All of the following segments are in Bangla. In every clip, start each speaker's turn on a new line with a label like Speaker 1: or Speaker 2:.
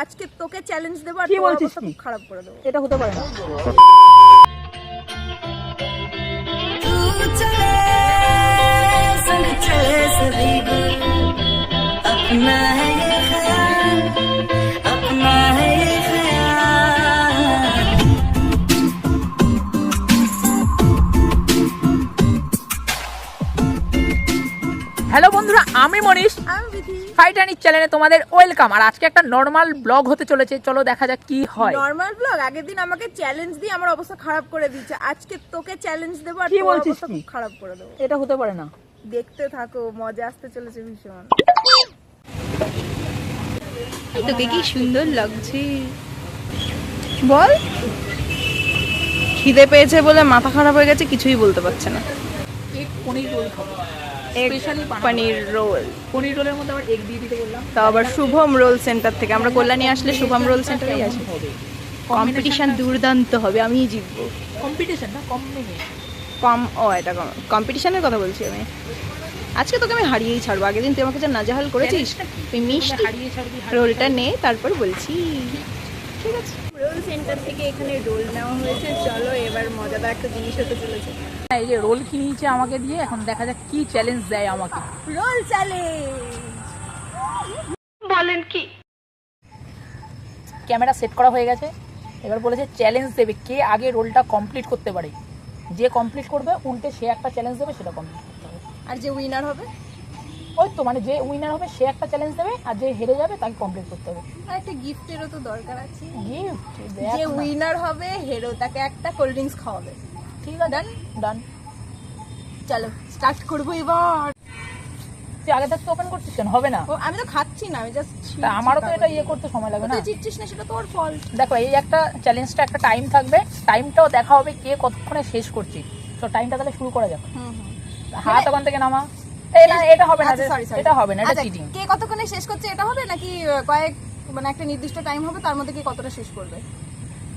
Speaker 1: আজকে তোকে চ্যালেঞ্জ দেবো আর
Speaker 2: কি
Speaker 1: তোর
Speaker 2: বলছিস
Speaker 1: অবস্থা
Speaker 2: তুই?
Speaker 1: খুব খারাপ করে দেবো
Speaker 2: এটা হতে পারে না
Speaker 3: तू चले संग चले सभी अपना है ये ख्याल अपना है ये ख्याल
Speaker 2: হ্যালো বন্ধুরা আমি মনীষ
Speaker 1: আমি বিধি
Speaker 2: ফাইটানিক চ্যানেলে তোমাদের ওয়েলকাম আর আজকে একটা নর্মাল ব্লগ হতে চলেছে। চলো দেখা যাক কি হয়।
Speaker 1: নর্মাল ব্লগ আগের দিন আমাকে চ্যালেঞ্জ দিয়ে আমার অবস্থা খারাপ করে দিয়েছে। আজকে তোকে চ্যালেঞ্জ দেবো আর
Speaker 2: কি
Speaker 1: তোর
Speaker 2: বলছিস
Speaker 1: অবস্থা খারাপ করে দেবো।
Speaker 2: এটা হতে পারে না।
Speaker 1: দেখতে থাকো মজা আসতে চলেছে ভীষণ।
Speaker 4: তোকে কি সুন্দর লাগছে।
Speaker 1: বল।
Speaker 4: খিদে পেয়েছে বলে মাথা খারাপ হয়ে গেছে কিছুই বলতে পারছে না।
Speaker 2: এক পনির রোল খাব।
Speaker 4: পনির রোল।
Speaker 2: পনির রোলের মধ্যে আবার এগ দিয়ে দিতে বললাম।
Speaker 4: তাও আবার শুভম রোল সেন্টার থেকে। আমরা কল্যাণী আসলে শুভম রোল সেন্টারেই আসি কম্পিটিশন দুর্দান্ত হবে আমিই জিতবো।
Speaker 2: কম্পিটিশন না কম্বিনেশন
Speaker 4: কম ও এটা কম। কম্পিটিশনের কথা বলছি আমি। আজকে তোকে আমি হারিয়েই ছাড়বো। আগের দিন তুই আমাকে যা নাজাহাল করেছিস তুই মিষ্টি রোলটা নে তারপর বলছি। ঠিক আছে।
Speaker 1: রোল সেন্টার থেকে এখানে রোল নেওয়া হয়েছে। চলো এবার মজাদার একটা জিনিস হতে চলেছে।
Speaker 2: এই যে রোল কিনিয়েছে আমাকে দিয়ে এখন দেখা যাক কি চ্যালেঞ্জ দেয় আমাকে।
Speaker 1: রোল চ্যালেঞ্জ
Speaker 2: ক্যামেরা সেট করা হয়ে গেছে। এবার বলেছে চ্যালেঞ্জ দেবে কে আগে রোলটা কমপ্লিট করতে পারে। যে কমপ্লিট করবে উল্টে সে একটা চ্যালেঞ্জ দেবে সেটা কমপ্লিট করতে হবে।
Speaker 1: আর যে উইনার হবে?
Speaker 2: ওই তো মানে যে উইনার হবে সে একটা চ্যালেঞ্জ দেবে আর যে হেরে যাবে তাকে কমপ্লিট করতে হবে।
Speaker 1: আর একটা গিফটেরও তো দরকার আছে।
Speaker 2: গিফট
Speaker 1: যে উইনার হবে হেরো তাকে একটা কোল্ড ড্রিঙ্কস খাওয়াবে।
Speaker 2: ঠিক আছে। ডান ডান
Speaker 1: চলো স্টার্ট করব এবার।
Speaker 2: তুই আগে থাকতে ওপেন করছিস কেন? হবে না।
Speaker 1: আমি তো খাচ্ছি না আমি জাস্ট
Speaker 2: আমারও তো এটা ইয়ে করতে সময় লাগবে না।
Speaker 1: জিতছিস না সেটা তোর ফল
Speaker 2: দেখো এই একটা চ্যালেঞ্জটা একটা টাইম থাকবে। টাইমটাও দেখা হবে কে কতক্ষণে শেষ করছি। তো টাইমটা তাহলে শুরু করা যাক। হাত ওখান থেকে নামা। এই এটা হবে না
Speaker 1: আচ্ছা, sorry, sorry.
Speaker 2: এটা হবে না এটা
Speaker 1: আচ্ছা,
Speaker 2: চিটিং
Speaker 1: কে কতক্ষণে শেষ করছে এটা হবে নাকি কয়েক মানে একটা নির্দিষ্ট টাইম হবে তার মধ্যে কে কতটা শেষ করবে?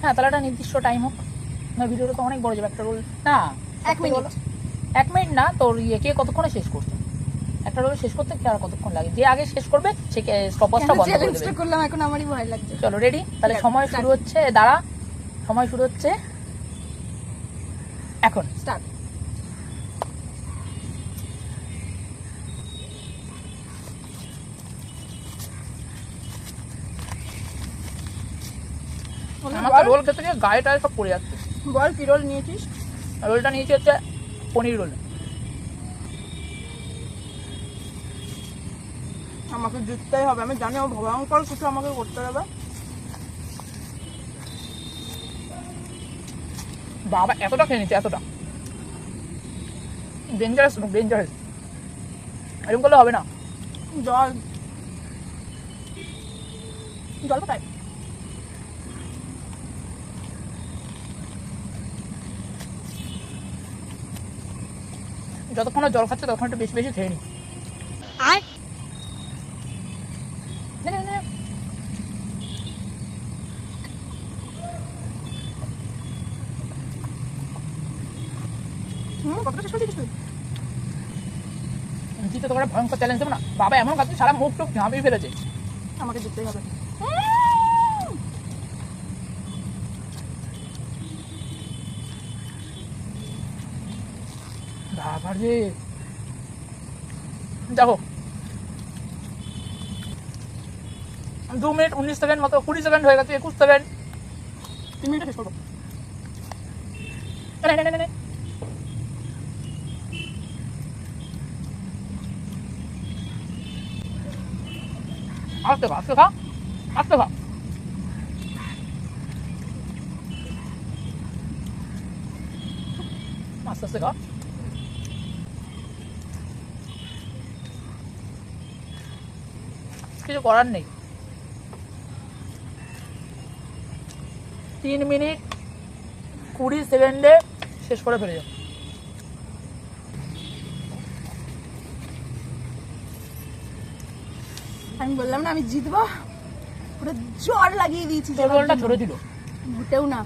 Speaker 2: হ্যাঁ তাহলে একটা নির্দিষ্ট টাইম হোক। না ভিডিওটা তো অনেক বড় যাবে একটা রোল না
Speaker 1: এক মিনিট
Speaker 2: এক মিনিট না তোর ইয়ে কে কতক্ষণে শেষ করছে? একটা রোল শেষ করতে কে আর কতক্ষণ লাগে? যে আগে শেষ করবে সে স্টপসটা বন্ধ করে দেবে।
Speaker 1: করলাম এখন আমারই ভয় লাগছে।
Speaker 2: চলো রেডি তাহলে সময় শুরু হচ্ছে দাঁড়া। সময় শুরু হচ্ছে এখন।
Speaker 1: স্টার্ট
Speaker 2: আমার তো রোল খেতে গিয়ে গায়ে টায়ে সব পড়ে যাচ্ছে।
Speaker 1: বল কি রোল নিয়েছিস?
Speaker 2: রোলটা নিয়েছি হচ্ছে পনির রোল।
Speaker 1: আমাকে জিততেই হবে। আমি জানি ভয়ঙ্কর কিছু আমাকে করতে হবে।
Speaker 2: বাবা এতটা খেয়ে নিচ্ছে এতটা। ডেঞ্জারাস ডেঞ্জারাস এরকম করলে হবে না।
Speaker 1: জল। জল কোথায়?
Speaker 2: যতক্ষণ জল খাচ্ছে ততক্ষণ একটু বেশি বেশি খেয়ে নি জিতে তোমার ভয়ঙ্কর চ্যালেঞ্জ দেবো না। বাবা এমন খাচ্ছে সারা মুখ টুক ঘামিয়ে ফেলেছে
Speaker 1: আমাকে জিততেই হবে।
Speaker 2: বাবা রে দেখো দু মিনিট উনিশ সেকেন্ড মতো কুড়ি সেকেন্ড হয়ে গেছে একুশ সেকেন্ড
Speaker 1: তিন মিনিটে শেষ করব
Speaker 2: নে, নে, নে, নে, নে। আস্তে খা আস্তে খা আস্তে খা আস্তে আস্তে খা কিছু করার নেই। তিন মিনিট কুড়ি সেকেন্ডে শেষ করে ফেলে যাও
Speaker 1: আমি বললাম না আমি জিতবো। পুরো জ্বর লাগিয়ে দিয়েছি
Speaker 2: রোলটা ছোট ছিল।
Speaker 1: মোটেও না।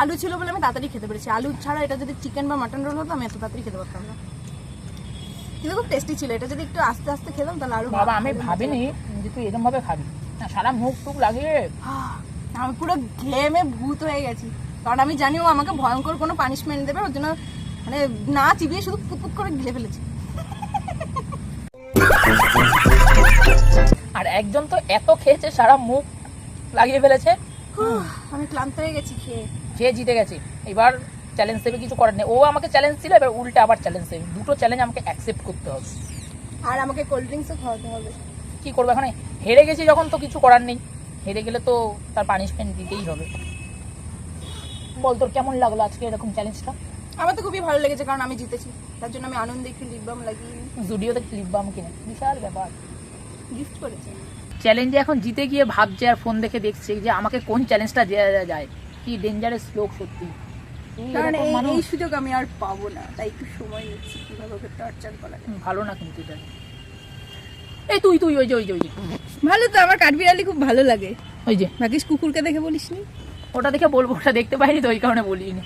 Speaker 1: আলু ছিল বলে আমি তাড়াতাড়ি খেতে পেরেছি। আলু ছাড়া এটা যদি চিকেন বা মাটন রোল হতো আমি এত তাড়াতাড়ি খেতে পারতাম না। কিন্তু খুব টেস্টি ছিল। এটা যদি একটু আস্তে আস্তে খেতাম তাহলে আরও
Speaker 2: বাবা আমি ভাবিনি যে তুই এরকম ভাবে খাবি। না, সারা মুখ টুক লাগিয়ে।
Speaker 1: আমি পুরো ঘেমে ভূত হয়ে গেছি। কারণ আমি জানি ও আমাকে ভয়ঙ্কর কোনো পানিশমেন্ট দেবে ওর জন্য মানে না চিবিয়ে শুধু পুতপুত করে গিলে ফেলেছি।
Speaker 2: আর একজন তো এত খেয়েছে সারা মুখ লাগিয়ে ফেলেছে।
Speaker 1: আমি ক্লান্ত হয়ে গেছি খেয়ে।
Speaker 2: খেয়ে জিতে গেছে। এবার চ্যালেঞ্জ দেবে কিছু করার নেই। ও আমাকে চ্যালেঞ্জ দিল এবার উল্টে আবার চ্যালেঞ্জ দেবে দুটো চ্যালেঞ্জ আমাকে অ্যাকসেপ্ট করতে হবে।
Speaker 1: আর আমাকে কোল্ড ড্রিঙ্কসও খাওয়াতে হবে।
Speaker 2: কি করব এখানে? হেরে গেছি যখন তো কিছু করার নেই। হেরে গেলে তো তার পানিশমেন্ট দিতেই হবে। বল তোর কেমন লাগল আজকে এরকম চ্যালেঞ্জটা
Speaker 1: আমার তো খুবই ভালো লেগেছে কারণ আমি জিতেছি। তার জন্য আমি আনন্দে একটু লিপবাম লাগিয়ে
Speaker 2: জুডিওতে ক্লিপ বাম কিনে। বিশাল ব্যাপার।
Speaker 1: গিফট করেছি।
Speaker 2: চ্যালেঞ্জে এখন জিতে গিয়ে ভাবছে আর ফোন দেখে দেখছে যে আমাকে কোন চ্যালেঞ্জটা দেওয়া যায়। কি ডেঞ্জারাস লোক সত্যি।
Speaker 1: কারণ এই এই সুযোগ আমি আর পাবো না। তাই একটু সময় নিচ্ছি কীভাবে ওকে টর্চার করা যায়।
Speaker 2: ভালো না কিন্তু এটা। এই তুই তুই ওই যে ওই যে ওই যে।
Speaker 1: ভালো তো আমার কাঠবিড়ালি খুব ভালো লাগে।
Speaker 2: ওই যে।
Speaker 1: ভাগিস কুকুরকে দেখে বলিস নি?
Speaker 2: ওটা দেখে বলব ওটা দেখতে পাইনি তো ওই কারণে বলিনি।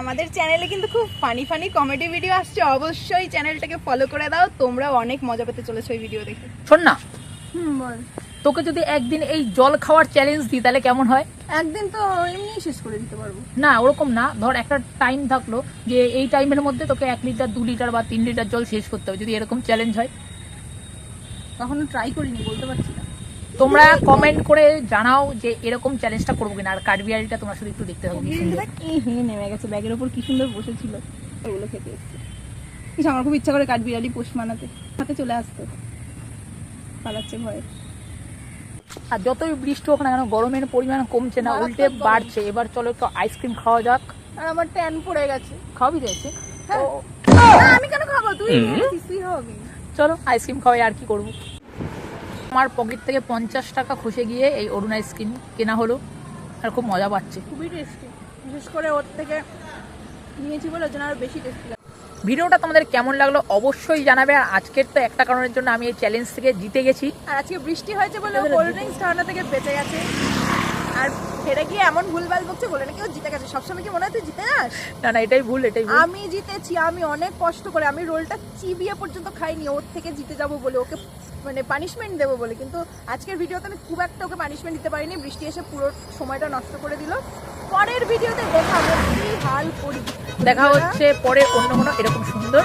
Speaker 1: আমাদের চ্যানেলে কিন্তু খুব ফানি ফানি কমেডি ভিডিও আসছে। অবশ্যই চ্যানেলটাকে ফলো করে দাও। তোমরা অনেক মজা পেতে চলেছো এই ভিডিও দেখে।
Speaker 2: শোন না।
Speaker 1: হুম বল।
Speaker 2: তোকে যদি একদিন এই জল খাওয়ার চ্যালেঞ্জ দিই তাহলে কেমন হয়?
Speaker 1: একদিন তো এমনি শেষ করে দিতে পারব।
Speaker 2: না ওরকম না। ধর একটা টাইম থাকল যে এই টাইমের মধ্যে তোকে এক লিটার দু লিটার বা তিন লিটার জল শেষ করতে হবে যদি এরকম চ্যালেঞ্জ হয়।
Speaker 1: কখনো ট্রাই করিনি বলতে পারছি না।
Speaker 2: তোমরা কমেন্ট করে জানাও যে এরকম চ্যালেঞ্জটা করব কিনা আর কাঠবিহারিটা তোমরা শুধু একটু দেখতে থাকো সুন্দর।
Speaker 1: নেমে গেছে ব্যাগের ওপর কি সুন্দর বসেছিল। ওগুলো খেতে এসছে। আমার খুব ইচ্ছা করে কাঠবিড়ালি পোষ মানাতে। হাতে চলে আসতো। পালাচ্ছে ভয়ে।
Speaker 2: আর যতই বৃষ্টি হোক না কেন গরমের পরিমাণ কমছে না উল্টে বাড়ছে। এবার চলো একটু আইসক্রিম খাওয়া যাক।
Speaker 1: আর আমার ট্যান পড়ে গেছে।
Speaker 2: খাওয়াবি দিয়েছে
Speaker 1: হ্যাঁ। আমি কেন খাব? তুই খেয়েছিস, তুই খাওয়াবি
Speaker 2: চলো আইসক্রিম খাওয়াই আর কি করব? আমার পকেট থেকে পঞ্চাশ টাকা খসে গিয়ে এই অরুণ আইসক্রিম কেনা হলো আর খুব মজা পাচ্ছে।
Speaker 1: খুবই টেস্টি বিশেষ করে ওর থেকে নিয়েছি বলে ওর জন্য আরও বেশি টেস্টি
Speaker 2: ভিডিওটা তোমাদের কেমন লাগল অবশ্যই জানাবে। আর আজকের তো একটা কারণের জন্য আমি এই চ্যালেঞ্জ থেকে জিতে গেছি।
Speaker 1: আর আজকে বৃষ্টি হয়েছে বলে কোল্ড ড্রিঙ্কস খাওয়ানো থেকে বেঁচে গেছে। আর ফেরে গিয়ে এমন ভুলভাল বকছে বলে নাকি ও জিতে গেছে। সবসময় কি মনে হয় তুই জিতে যাস?
Speaker 2: না না এটাই ভুল এটাই
Speaker 1: আমি জিতেছি আমি অনেক কষ্ট করে আমি রোলটা চিবিয়ে পর্যন্ত খাইনি। ওর থেকে জিতে যাব বলে ওকে মানে পানিশমেন্ট দেবো বলে। কিন্তু আজকের ভিডিওতে আমি খুব একটা ওকে পানিশমেন্ট দিতে পারিনি। বৃষ্টি এসে পুরো সময়টা নষ্ট করে দিল। পরের ভিডিওতে দেখাবো কি হাল করি।
Speaker 2: দেখা হচ্ছে পরে অন্য কোনো এরকম সুন্দর